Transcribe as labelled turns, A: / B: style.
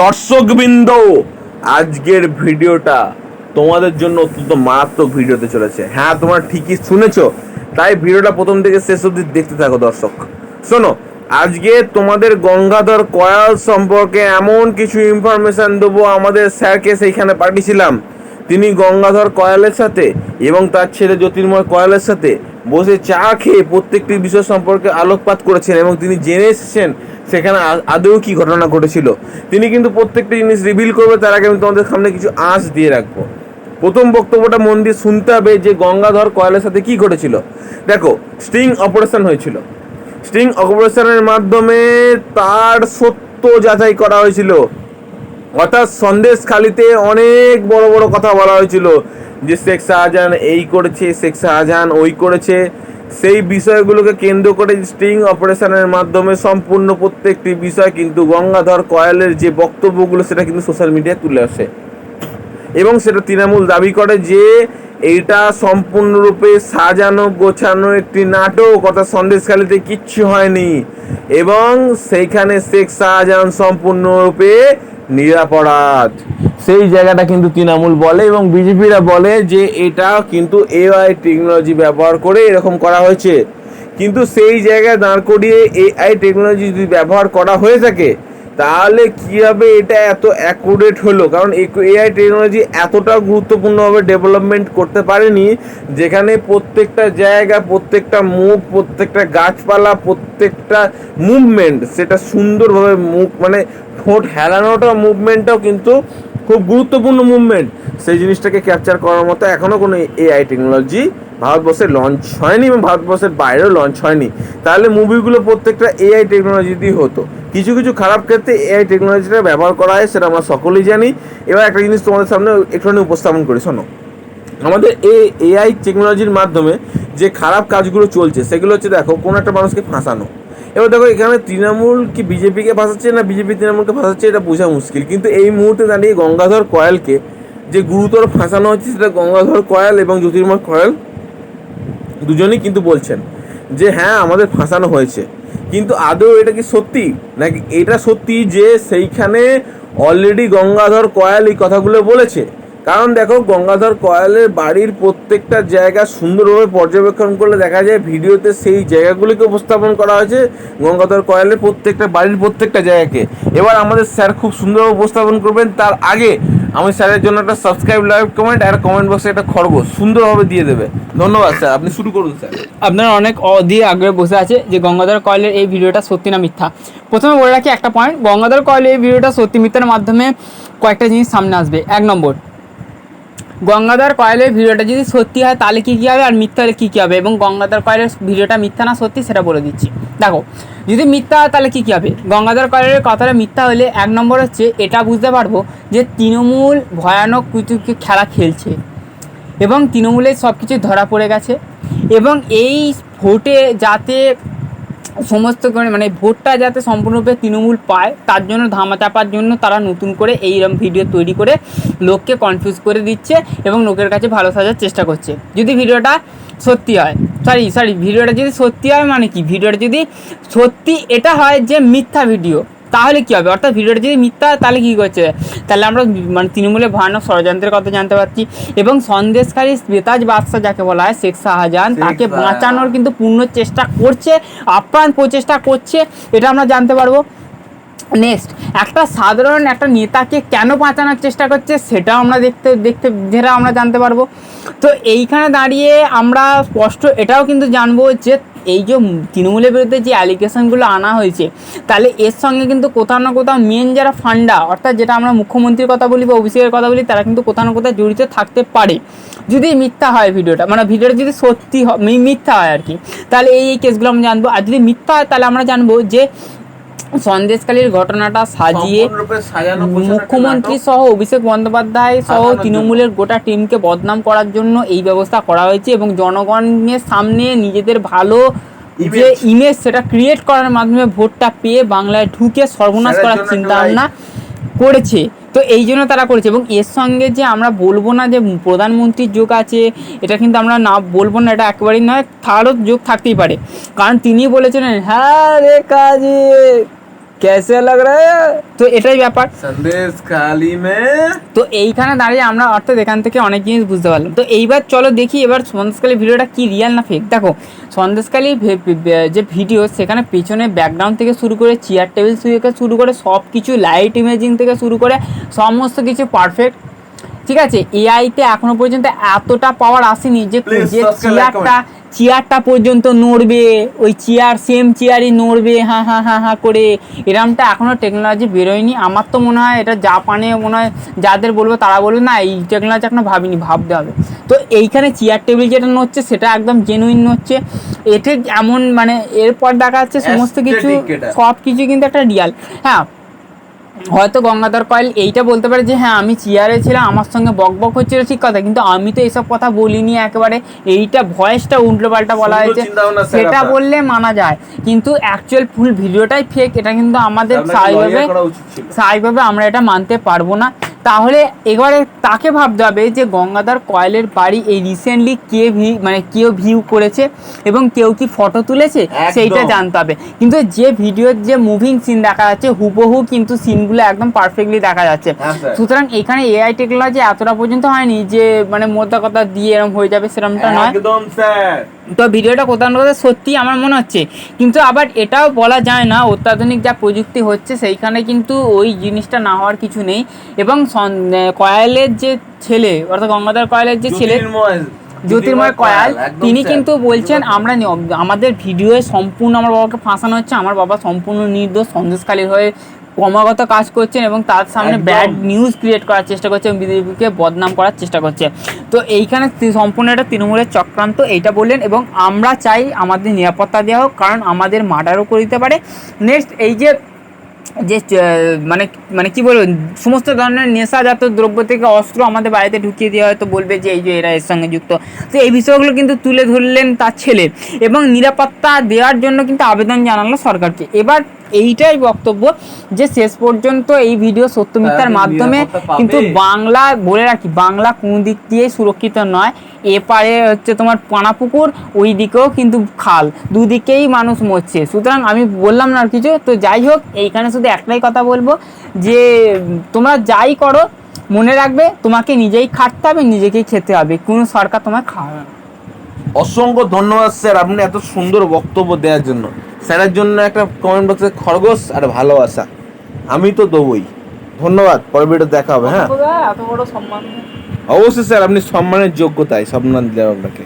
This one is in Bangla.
A: দর্শকবৃন্দ, আজকের ভিডিওটা তোমাদের জন্য অত্যন্ত মারাত্মক ভিডিওতে চলেছে। হ্যাঁ তোমরা ঠিকই শুনেছ, তাই ভিডিওটা প্রথম থেকে শেষ অবধি দেখতে থাকো দর্শক। শোনো, আজকে তোমাদের গঙ্গাধর কয়াল সম্পর্কে এমন কিছু ইনফরমেশন দেবো, আমাদের স্যারকে সেইখানে পাঠিয়েছিলাম। তিনি গঙ্গাধর কয়ালের সাথে এবং তার ছেলে জ্যোতির্ময় কয়ালের সাথে বসে চা খেয়ে প্রত্যেকটি বিষয় সম্পর্কে আলোকপাত করেছেন এবং তিনি জেনে এসেছেন সেখানে আদৌ কি ঘটনা ঘটেছিল। তিনি কিন্তু প্রত্যেকটি জিনিস রিভিল করবে, তার আগে আমি তোমাদের সামনে কিছু আঁচ দিয়ে রাখব। প্রথম বক্তব্যটা মন দিয়ে শুনতে হবে যে গঙ্গাধর কয়ালের সাথে কি ঘটেছিল। দেখো স্টিং অপারেশন হয়েছিল। স্টিং অপারেশনের মাধ্যমে তার সত্য যাচাই করা হয়েছিল। অর্থাৎ সন্দেশখালিতে অনেক বড় বড় কথা বলা হয়েছিল। যে শেখ শাহজাহান এই করেছে, শেখ শাহজাহান ওই করেছে, সেই বিষয়গুলোকে কেন্দ্র করে স্টিং অপারেশনের মাধ্যমে সম্পূর্ণ প্রত্যেকটি বিষয় কিন্তু গঙ্গাধর কয়ালের যে বক্তব্যগুলো সেটা কিন্তু সোশ্যাল মিডিয়ায় তুলে আসে। এবং সেটা তৃণমূল দাবি করে যে এইটা সম্পূর্ণরূপে সাজানো গোছানো একটি নাটক, অর্থাৎ সন্দেশখালিতে কিচ্ছু হয়নি। এবং সেইখানে শেখ শাহজাহান সম্পূর্ণরূপে নিরাপরাধ। সেই জায়গাটা কিন্তু তৃণমূল বলে এবং বিজেপিরা বলে যে এটা কিন্তু এআই টেকনোলজি ব্যবহার করে এরকম করা হয়েছে। কিন্তু সেই জায়গায় দাঁড় করিয়ে এআই টেকনোলজি যদি ব্যবহার করা হয়ে থাকে, তাহলে কীভাবে এটা এত অ্যাকুরেট হলো? কারণ এআই টেকনোলজি এতটা গুরুত্বপূর্ণভাবে ডেভেলপমেন্ট করতে পারেনি, যেখানে প্রত্যেকটা জায়গা, প্রত্যেকটা মুখ, প্রত্যেকটা গাছপালা, প্রত্যেকটা মুভমেন্ট সেটা সুন্দরভাবে মুখ মানে ঠোঁট হেলানোটা মুভমেন্টটাও কিন্তু খুব গুরুত্বপূর্ণ মুভমেন্ট সেই জিনিসটাকে ক্যাপচার করার মতো এখনও কোনো এআই টেকনোলজি ভারতবর্ষে লঞ্চ হয়নি এবং ভারতবর্ষের বাইরেও লঞ্চ হয়নি। তাহলে মুভিগুলো প্রত্যেকটা এআই টেকনোলজি দিয়ে হতো। কিছু কিছু খারাপ ক্ষেত্রে এআই টেকনোলজিটা ব্যবহার করা হয়, সেটা আমরা সকলেই জানি। এবার একটা জিনিস তোমাদের সামনে একটুখানি উপস্থাপন করি, শোনো। আমাদের এই এআই টেকনোলজির মাধ্যমে যে খারাপ কাজগুলো চলছে, সেগুলো হচ্ছে দেখো, কোনো একটা মানুষকে ফাঁসানো। এবার দেখো, এখানে তৃণমূল কি বিজেপিকে ফাঁসাচ্ছে না বিজেপি তৃণমূলকে ফাঁসাচ্ছে, এটা বোঝা মুশকিল। কিন্তু এই মুহূর্তে দাঁড়িয়ে গঙ্গাধর কয়ালকে যে গুরুতর ফাঁসানো হচ্ছে সেটা গঙ্গাধর কয়াল এবং জ্যোতির্ময় কয়াল দুজনেই কিন্তু বলছেন যে হ্যাঁ আমাদের ফাঁসানো হয়েছে। কিন্তু আদৌ এটা কি সত্যি? নাকি এটা সত্যি যে সেইখানে অলরেডি গঙ্গাধর কয়াল এই কথাগুলো বলেছে? কারণ দেখো গঙ্গাধর কয়ালের বাড়ির প্রত্যেকটা জায়গা সুন্দরভাবে পর্যবেক্ষণ করলে দেখা যায় ভিডিওতে সেই জায়গাগুলিকে উপস্থাপন করা হয়েছে, গঙ্গাধর কয়ালের প্রত্যেকটা বাড়ির প্রত্যেকটা জায়গাকে। এবার আমাদের স্যার খুব সুন্দরভাবে উপস্থাপন করবেন, তার আগে আমি স্যারের জন্য একটা সাবস্ক্রাইব লাইভ কমেন্ট আর কমেন্ট বক্সে একটা খরগোশ সুন্দরভাবে দিয়ে দেবে। ধন্যবাদ স্যার, আপনি শুরু করুন স্যার।
B: আপনার অনেক অধীর আগ্রহে বসে আছে যে গঙ্গাধর কয়েলের এই ভিডিওটা সত্যি না মিথ্যা। প্রথমে বলে রাখি একটা পয়েন্ট গঙ্গাধর কয়েলের এই ভিডিওটা সত্যি মিথ্যার মাধ্যমে কয়েকটা জিনিস সামনে আসবে। এক নম্বর গঙ্গাধর কয়েলের ভিডিওটা যদি সত্যি হয়, তাহলে কী কী হবে আর মিথ্যা হলে কী কী হবে? এবং গঙ্গাধর কয়েলের ভিডিওটা মিথ্যা না সত্যি সেটা বলে দিচ্ছি। দেখো, যদি মিথ্যা হয় তাহলে কী কী হবে? গঙ্গাধর কয়েলের কথাটা মিথ্যা হলে এক নম্বর হচ্ছে, এটা বুঝতে পারব যে তৃণমূল ভয়ানক কিছু খেলা খেলছে। এবং তৃণমূলের সব কিছু ধরা পড়ে গেছে। এবং এই ভোটে যাতে সমস্ত করে মানে ভোটটা যাতে সম্পূর্ণরূপে তৃণমূল পায়, তার জন্য ধামা চাপার জন্য তারা নতুন করে এইরকম ভিডিও তৈরি করে লোককে কনফিউজ করে দিচ্ছে এবং লোকের কাছে ভালো সাজার চেষ্টা করছে। যদি ভিডিওটা সত্যি হয় সরি সরি ভিডিওটা যদি সত্যি হয় মানে কি? ভিডিওটা যদি সত্যি এটা হয় যে মিথ্যা ভিডিও তাহলে কী হবে? অর্থাৎ ভিডিওটা যদি মিথ্যা হয় তাহলে কী করছে? তাহলে আমরা মানে তৃণমূলের ভয়ানক ষড়যন্ত্রের কথা জানতে পারছি। এবং সন্দেশকারী বেতাজ বাদশাহ যাকে বলা হয় শেখ শাহজাহান তাকে বাঁচানোর কিন্তু পূর্ণ চেষ্টা করছে আপ্রাণ প্রচেষ্টা করছে এটা আমরা জানতে পারব। নেক্সট একটা সাধারণ একটা নেতাকে কেন বাঁচানোর চেষ্টা করছে সেটাও আমরা দেখতে দেখতে, যেটা আমরা জানতে পারব। তো এইখানে দাঁড়িয়ে আমরা স্পষ্ট এটাও কিন্তু জানব যে এই যে তৃণমূলের বিরুদ্ধে যে অ্যালিগেশনগুলো আনা হয়েছে, তাহলে এর সঙ্গে কিন্তু কোথাও না কোথাও মেন যারা ফান্ডা অর্থাৎ যেটা আমরা মুখ্যমন্ত্রীর কথা বলি বা অভিষেকের কথা বলি, তারা কিন্তু কোথাও না কোথাও জড়িত থাকতে পারে। যদি মিথ্যা হয় ভিডিওটা মানে ভিডিওটা যদি সত্যি হয় মিথ্যা হয় আর কি, তাহলে এই এই কেসগুলো আমরা জানব। আর যদি মিথ্যা হয়, তাহলে আমরা জানব যে সন্দেশকালীর ঘটনাটা সাজিয়ে মুখ্যমন্ত্রী সহ অভিষেক বন্দ্যোপাধ্যায় সহ তৃণমূলের গোটা টিমকে বদনাম করার জন্য এই ব্যবস্থা করা হয়েছে এবং জনগণের সামনে নিজেদের ভালো যে ইমেজ সেটা ক্রিয়েট করার মাধ্যমে ভোটটা পেয়ে বাংলায় ঢুকে সর্বনাশ করার চিন্তা ভাবনা করেছে। তো এই জন্য তারা করেছে এবং এর সঙ্গে যে আমরা বলব না যে প্রধানমন্ত্রীর যোগ আছে এটা কিন্তু আমরা না বলব না এটা একেবারেই নয় তারও যোগ থাকতেই পারে। কারণ তিনি বলেছিলেন হ্যাঁ রে কাজে কেসে লাগ রে তো এটাই ব্যাপার।
A: সন্দেশ খালি মে
B: তো এইখানে দাঁড়িয়ে আমরা অর্থাৎ এখান থেকে অনেক জিনিস বুঝতে পারলাম। তো এইবার চলো দেখি এবার সন্দেশকালী ভিডিওটা কি রিয়াল না ফেক দেখো সন্দেশকালী যে ভিডিও সেখানে পেছনে ব্যাকগ্রাউন্ড থেকে শুরু করে চেয়ার টেবিল থেকে শুরু করে সব কিছু লাইট ইমেজিং থেকে শুরু করে সমস্ত কিছু পারফেক্ট ঠিক আছে? এআইতে এখনও পর্যন্ত এতটা পাওয়ার আসেনি যে চেয়ারটা চেয়ারটা পর্যন্ত নড়বে ওই চেয়ার সেম চেয়ারই নড়বে হ্যাঁ হ্যাঁ হ্যাঁ হ্যাঁ করে। এরমটা এখনও টেকনোলজি বেরোয়নি। আমার তো মনে হয় এটা জাপানে মনে হয় যাদের বলব তারা বলবে না এই টেকনোলজি এখনও ভাবিনি ভাবতে হবে। তো এইখানে চেয়ার টেবিল যেটা নড়ছে সেটা একদম জেনুইন নড়ছে। এতে এমন মানে এরপর দেখা যাচ্ছে সমস্ত কিছু সব কিছু কিন্তু একটা রিয়াল হ্যাঁ হয়তো গঙ্গাধর কয়েল এইটা বলতে পারে যে হ্যাঁ আমি চেয়ারে ছিলাম আমার সঙ্গে বক বক হচ্ছিল ঠিক কথা কিন্তু আমি তো এসব কথা বলিনি একেবারে। এইটা ভয়েসটা উল্টো পাল্টা বলা হয়েছে। সেটা বললে মানা যায়। কিন্তু অ্যাকচুয়াল ফুল ভিডিওটাই ফেক এটা কিন্তু আমাদের স্বাভাবিকভাবে। স্বাভাবিকভাবে আমরা এটা মানতে পারব না। তাহলে এবারে তাকে ভাবতে হবে যে গঙ্গাধর কয়েলের বাড়ি এই রিসেন্টলি কে ভি মানে কেউ ভিউ করেছে এবং কেউ কি ফটো তুলেছে? সেইটা জানতে হবে। কিন্তু যে ভিডিওর যে মুভিং সিন দেখা যাচ্ছে হুবহু কিন্তু সিনগুলো একদম পারফেক্টলি দেখা যাচ্ছে।
A: হ্যাঁ,
B: সুতরাং এখানে এআই টেকনোলজি এতটা পর্যন্ত হয়নি যে মানে মোদ্দা কথা দিয়ে এরকম হয়ে যাবে সেরকমটা নয়।
A: একদম স্যার।
B: তো ভিডিওটা কোথাও না কোথাও সত্যি আমার মনে হচ্ছে। কিন্তু আবার এটাও বলা যায় না অত্যাধুনিক যা প্রযুক্তি হচ্ছে সেইখানে কিন্তু ওই জিনিসটা না হওয়ার কিছু নেই। এবং কয়ালের যে ছেলে অর্থাৎ গঙ্গাধর কয়ালের যে ছেলে
A: জ্যোতির্ময়
B: কয়াল তিনি কিন্তু বলছেন আমরা আমাদের ভিডিওয়ে সম্পূর্ণ আমার বাবাকে ফাঁসানো হচ্ছে আমার বাবা সম্পূর্ণ নির্দোষ সন্দেশকালীর হয়ে ক্রমাগত কাজ করছেন এবং তার সামনে ব্যাড নিউজ ক্রিয়েট করার চেষ্টা করছে এবং বিজেপিকে বদনাম করার চেষ্টা করছে। তো এইখানে সম্পূর্ণ একটা তৃণমূলের চক্রান্ত এইটা বললেন এবং আমরা চাই আমাদের নিরাপত্তা দেওয়া হোক কারণ আমাদের মার্ডারও করে দিতে পারে। নেক্সট এই যে যে মানে মানে কি বলব সমস্ত ধরনের নেশাজাত দ্রব্য থেকে অস্ত্র আমাদের বাড়িতে ঢুকিয়ে দেওয়া হয়তো বলবে যে এই যে এরা এর সঙ্গে যুক্ত। তো এই বিষয়গুলো কিন্তু তুলে ধরলেন তার ছেলে এবং নিরাপত্তা দেওয়ার জন্য কিন্তু আবেদন জানালো সরকারকে। এবার এইটাই বক্তব্য যে শেষ পর্যন্ত এই ভিডিও সত্য মিথ্যার মাধ্যমে কিন্তু বাংলা বলে রাখি বাংলা কোনো দিক দিয়ে সুরক্ষিত নয়। এপারে হচ্ছে তোমার পানাপুকুর ওই দিকেও কিন্তু খাল। দুদিকেই মানুষ মরছে। সুতরাং আমি বললাম না আর কিছু। তো যাই হোক এইখানে শুধু একটাই কথা বলব যে তোমরা যাই করো মনে রাখবে তোমাকে নিজেই খাটতে হবে নিজেকেই খেতে হবে। কোনো সরকার তোমার খাওয়াবে
A: অসংখ্য ধন্যবাদ স্যার আপনি এত সুন্দর বক্তব্য দেওয়ার জন্য। স্যারের জন্য একটা কমেন্ট বক্সে খরগোশ আর ভালোবাসা আমি তো দেবই। ধন্যবাদ পরের ভিডিও দেখা হবে হ্যাঁ?
B: এত বড় সম্মান।
A: অবশ্যই স্যার আপনি সম্মানের যোগ্যতায় সম্মান দিলাম আপনাকে।